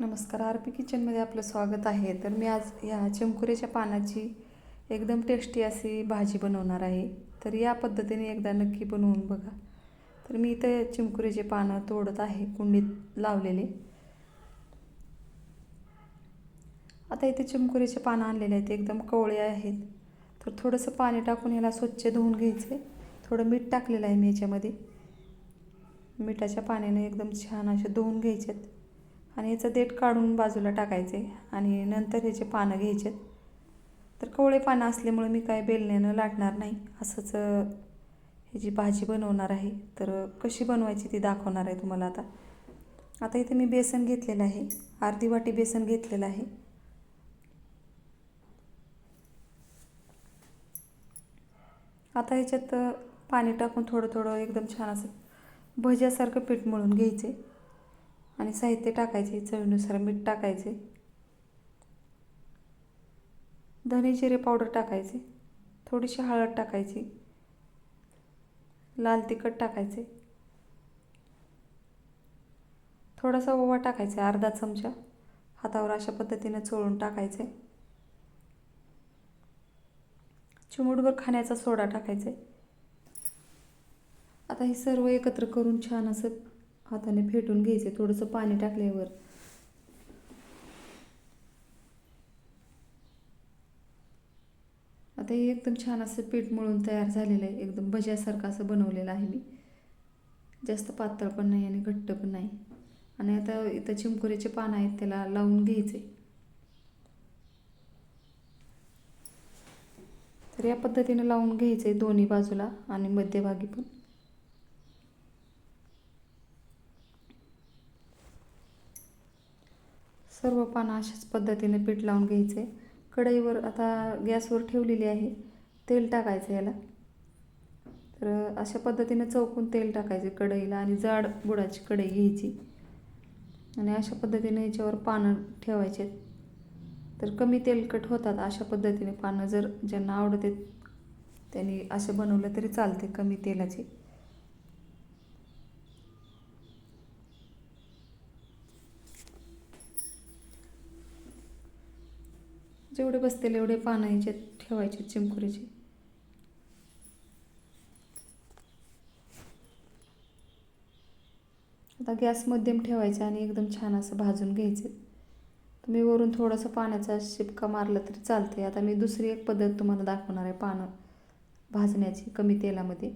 नमस्कार R P किचनमध्ये आपलं स्वागत आहे. तर मी आज ह्या चिमकुऱ्याच्या पानाची एकदम टेस्टी अशी भाजी बनवणार आहे. तर या पद्धतीने एकदा नक्की बनवून बघा. तर मी इथं चिमकुऱ्याचे पानं तोडत आहे कुंडीत लावलेले. आता इथे चिमकुऱ्याचे पानं आणलेले आहेत एकदम कवळे आहेत. तर थोडंसं पाणी टाकून ह्याला स्वच्छ धुवून घ्यायचं. आहे थोडं मीठ टाकलेलं आहे मी याच्यामध्ये. मिठाच्या पाण्याने एकदम छान असे धुवून आहेत आणि याचं देठ काढून बाजूला टाकायचे आणि नंतर ह्याचे पानं घ्यायचे तर कवळे पानं असल्यामुळे मी काय बेलण्यानं लाटणार नाही असंच ह्याची भाजी बनवणार आहे तर कशी बनवायची ती दाखवणार आहे तुम्हाला आता. आता इथे मी बेसन घेतलेलं आहे अर्धी वाटी बेसन घेतलेलं आहे. आता ह्याच्यात पाणी टाकून थोडं थोडं एकदम छान असं भज्यासारखं पीठ मळून घ्यायचे. आणि साहित्य टाकायचे चवीनुसार मीठ टाकायचे. धने जिरे पावडर टाकायचे. थोडीशी हळद टाकायची. लाल तिखट टाकायचे. थोडासा ओवा टाकायचा अर्धा चमचा. हातावर अशा पद्धतीने चोळून टाकायचे. चिमूटभर खाण्याचा सोडा टाकायचा. आता हे सर्व एकत्र करून छान असं हाताने फेटून घ्यायचे थोडंसं पाणी टाकल्यावर. आता हे एकदम छान असं पीठ मळून तयार झालेलं आहे. एकदम भज्यासारखं असं बनवलेलं आहे मी. जास्त पातळ पण नाही आणि घट्ट पण नाही. आणि आता इथं चिमकुऱ्याचे पानं आहेत त्याला लावून घ्यायचे. तर या पद्धतीने लावून घ्यायचे दोन्ही बाजूला आणि मध्यभागी पण. सर्व पानं अशाच पद्धतीने पीठ लावून घ्यायचे. कढईवर आता गॅसवर ठेवलेली आहे. तेल टाकायचं याला. तर अशा पद्धतीने चौकून तेल टाकायचे कढईला आणि जाड बुडाची कढई घ्यायची. आणि अशा पद्धतीने याच्यावर पानं ठेवायचे. तर कमी तेलकट होतात अशा पद्धतीने पानं. जर ज्यांना आवडते त्यांनी असं बनवलं तरी चालते कमी तेलाची. जेवढे बसतील एवढे पानं ह्याच्यात ठेवायचे चिमकुरीचे. आता गॅस मध्यम ठेवायचा आणि एकदम छान असं भाजून घ्यायचे. तुम्ही वरून थोडंसं पाण्याचा शिपका मारला तरी चालते आता मी दुसरी एक पद्धत तुम्हाला दाखवणार आहे पानं भाजण्याची कमी तेलामध्ये.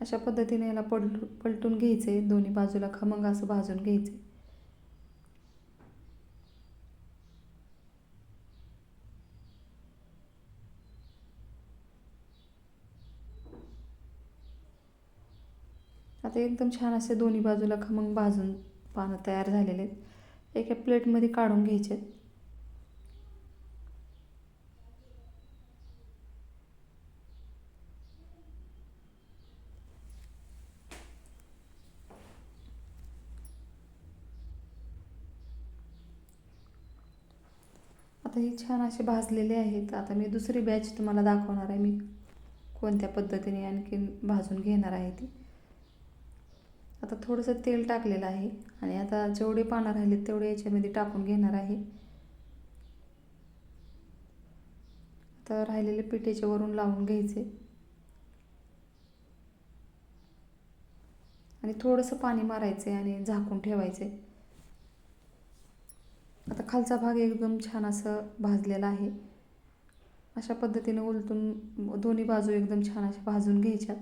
अशा पद्धतीने याला पलटू पलटून घ्यायचं आहे दोन्ही बाजूला खमंग असं भाजून घ्यायचे आता एकदम छान असे दोन्ही बाजूला खमंग भाजून पानं तयार झालेले आहेत. एका प्लेटमध्ये काढून घ्यायचे आता हे छान असे भाजलेले आहेत. आता मी दुसरी बॅच तुम्हाला दाखवणार आहे मी कोणत्या पद्धतीने आणखीन भाजून घेणार आहे ती. आता थोडंसं तेल टाकलेलं आहे आणि आता जेवढे पानं राहिले तेवढे याच्यामध्ये टाकून घेणार आहे. आता राहिलेले पिठेच्या वरून लावून घ्यायचे. आणि थोडंसं पाणी मारायचे आणि झाकून ठेवायचे आता खालचा भाग एकदम छान असं भाजलेला आहे. अशा पद्धतीने उलटून दोन्ही बाजू एकदम छान अशा भाजून घ्यायच्यात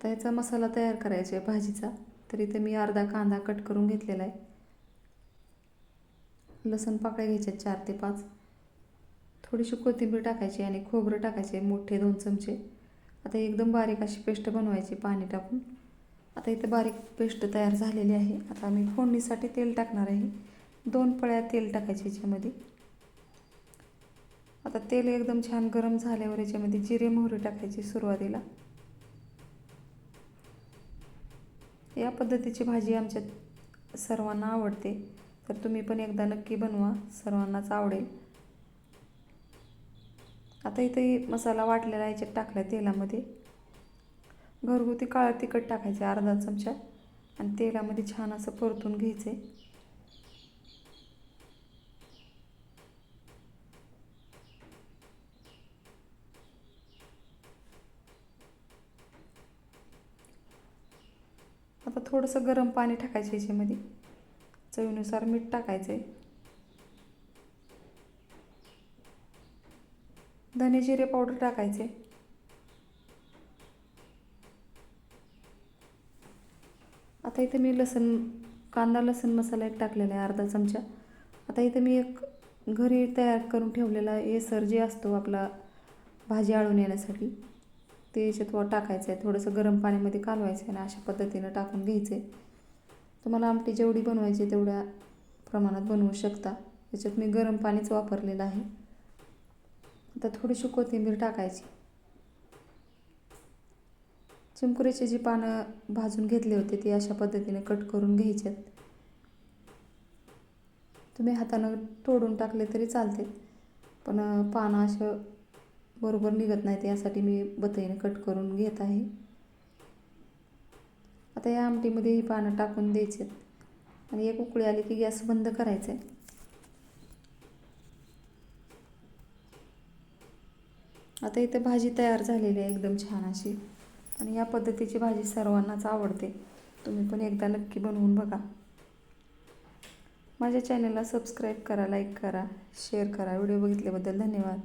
आता याचा मसाला तयार करायचा आहे भाजीचा. तर इथे मी अर्धा कांदा कट करून घेतलेला आहे. लसूण पाकळ्या घ्यायच्या चार ते पाच. थोडीशी कोथिंबीर टाकायची आणि खोबरं टाकायचे मोठे दोन चमचे. आता एकदम बारीक अशी पेस्ट बनवायची पाणी टाकून. आता इथे बारीक पेस्ट तयार झालेली आहे. आता मी फोडणीसाठी तेल टाकणार आहे. दोन पळ्या तेल टाकायचे याच्यामध्ये. आता तेल एकदम छान गरम झाल्यावर याच्यामध्ये जिरे मोहरी टाकायची सुरुवातीला. या पद्धतीची भाजी आमच्या सर्वांना आवडते. तर तुम्ही पण एकदा नक्की बनवा. सर्वांनाच आवडेल. आता इथे मसाला वाटलेला याच्यात टाकला तेलामध्ये. घरगुती काळं तिखट टाकायचं अर्धा चमचा. आणि तेलामध्ये छान असं परतून घ्यायचं आता थोडंसं गरम पाणी टाकायचं याच्यामध्ये. चवीनुसार मीठ टाकायचं आहे धने जिरे पावडर टाकायचे. आता इथे मी लसण कांदा लसण मसाला एक टाकलेला आहे अर्धा चमचा. आता इथे मी एक घरी तयार करून ठेवलेला एसर जे असतो आपला भाजी आळून येण्यासाठी ते याच्यात टाकायचं आहे थोडंसं गरम पाण्यामध्ये कालवायचं आहे आणि अशा पद्धतीनं टाकून घ्यायचं आहे तुम्हाला आमटी जेवढी बनवायची तेवढ्या प्रमाणात बनवू शकता. याच्यात मी गरम पाणीच वापरलेलं आहे. आता थोडीशी कोथिंबीर टाकायची. चिमकुरीची जी पानं भाजून घेतली होती ती अशा पद्धतीने कट करून घ्यायच्यात. तुम्ही हातानं तोडून टाकले तरी चालते पण पानं असं बरोबर निघत नाहीत यासाठी मी बतईने कट करून घेत आहे. आता या आमटीमध्ये ही पानं टाकून द्यायचे आणि एक उकळी आली की गॅस बंद करायचा आहे. आता इथे भाजी तयार झालेली आहे एकदम छान अशी. आणि या पद्धतीची भाजी सर्वांनाच आवडते. तुम्ही पण एकदा नक्की बनवून बघा. माझ्या चॅनलला सबस्क्राईब करा लाईक करा शेअर करा. व्हिडिओ बघितल्याबद्दल धन्यवाद.